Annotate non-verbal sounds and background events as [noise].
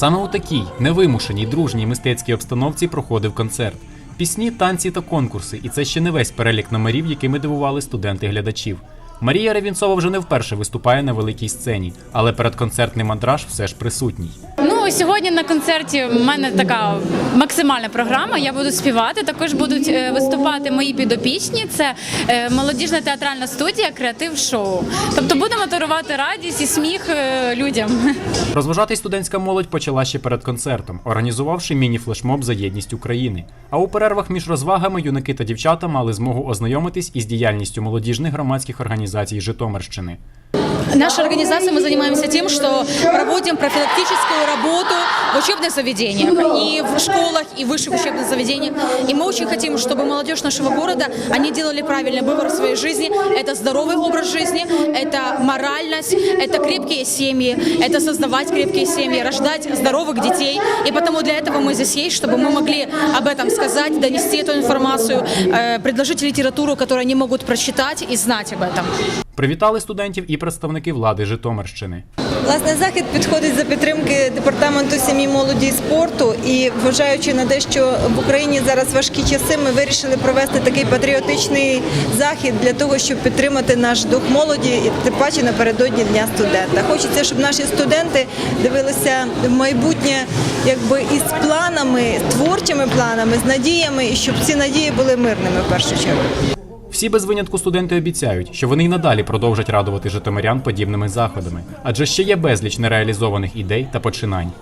Саме у такій невимушеній дружній мистецькій обстановці проходив концерт. Пісні, танці та конкурси, і це ще не весь перелік номерів, якими дивували студенти глядачів. Марія Ревінцова вже не вперше виступає на великій сцені, але передконцертний мандраж все ж присутній. Ну сьогодні на концерті в мене така максимальна програма. Я буду співати. Також будуть е, виступати мої підопічні. Це е, молодіжна театральна студія, креатив шоу. Тобто будемо дарувати радість і сміх е, людям. [laughs] Розважатись студентська молодь почала ще перед концертом, організувавши міні-флешмоб за єдність України. А у перервах між розвагами юнаки та дівчата мали змогу ознайомитись із діяльністю молодіжних громадських організацій Житомирщини. Наша организация, мы занимаемся тем, что проводим профилактическую работу в учебных заведениях, и в школах, и в высших учебных заведениях. И мы очень хотим, чтобы молодежь нашего города, они делали правильный выбор в своей жизни. Это здоровый образ жизни, это моральность, это крепкие семьи, это создавать крепкие семьи, рождать здоровых детей. И потому для этого мы здесь есть, чтобы мы могли об этом сказать, донести эту информацию, э, предложить литературу, которую они могут прочитать и знать об этом. Привітали студентів і представники влади Житомирщини. Власне, захід підходить за підтримки департаменту сім'ї, молоді і спорту. І вважаючи на те, що в Україні зараз важкі часи, ми вирішили провести такий патріотичний захід для того, щоб підтримати наш дух молоді і тим паче напередодні дня студента. Хочеться, щоб наші студенти дивилися в майбутнє, якби із планами, творчими планами, з надіями, і щоб ці надії були мирними в першу чергу. Всі без винятку студенти обіцяють, що вони й надалі продовжать радувати житомирян подібними заходами, адже ще є безліч нереалізованих ідей та починань.